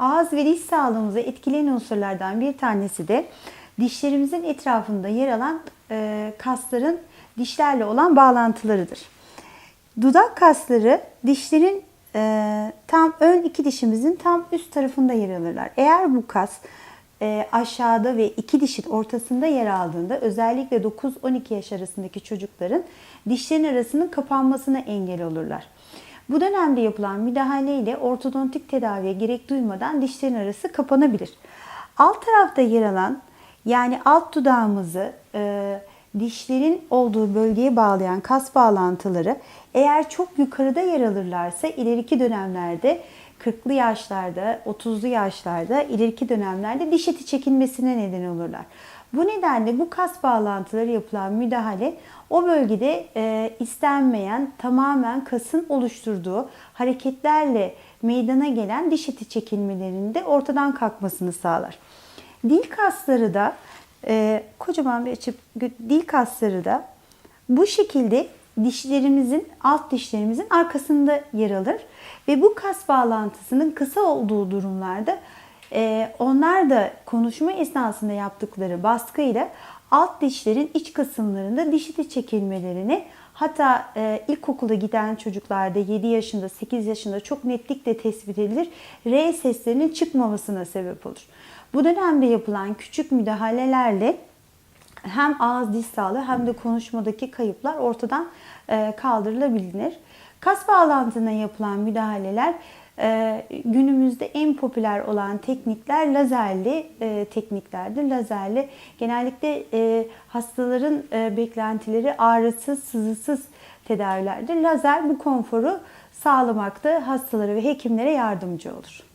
Ağız ve diş sağlığımızı etkileyen unsurlardan bir tanesi de dişlerimizin etrafında yer alan e, kasların dişlerle olan bağlantılarıdır. Dudak kasları dişlerin e, tam ön iki dişimizin tam üst tarafında yer alırlar. Eğer bu kas e, aşağıda ve iki dişin ortasında yer aldığında özellikle 9-12 yaş arasındaki çocukların dişlerin arasının kapanmasına engel olurlar. Bu dönemde yapılan müdahale ile ortodontik tedaviye gerek duymadan dişlerin arası kapanabilir. Alt tarafta yer alan yani alt dudağımızı e, dişlerin olduğu bölgeye bağlayan kas bağlantıları eğer çok yukarıda yer alırlarsa ileriki dönemlerde 40'lı yaşlarda, 30'lu yaşlarda ileriki dönemlerde diş eti çekilmesine neden olurlar. Bu nedenle bu kas bağlantıları yapılan müdahale o bölgede e, istenmeyen tamamen kasın oluşturduğu hareketlerle meydana gelen diş eti çekilmelerinin de ortadan kalkmasını sağlar. Dil kasları da e, kocaman bir açıp dil kasları da bu şekilde dişlerimizin alt dişlerimizin arkasında yer alır ve bu kas bağlantısının kısa olduğu durumlarda e, onlar da konuşma esnasında yaptıkları baskıyla alt dişlerin iç kısımlarında diş eti çekilmelerini hatta e, ilkokula giden çocuklarda 7 yaşında 8 yaşında çok netlikle tespit edilir. R seslerinin çıkmamasına sebep olur. Bu dönemde yapılan küçük müdahalelerle hem ağız diş sağlığı hem de konuşmadaki kayıplar ortadan e, kaldırılabilir. Kas bağlantına yapılan müdahaleler e, günümüzde en popüler olan teknikler lazerli e, tekniklerdir. Lazerli genellikle hastaların beklentileri ağrısız, sızısız tedavilerdir. Lazer bu konforu sağlamakta hastalara ve hekimlere yardımcı olur.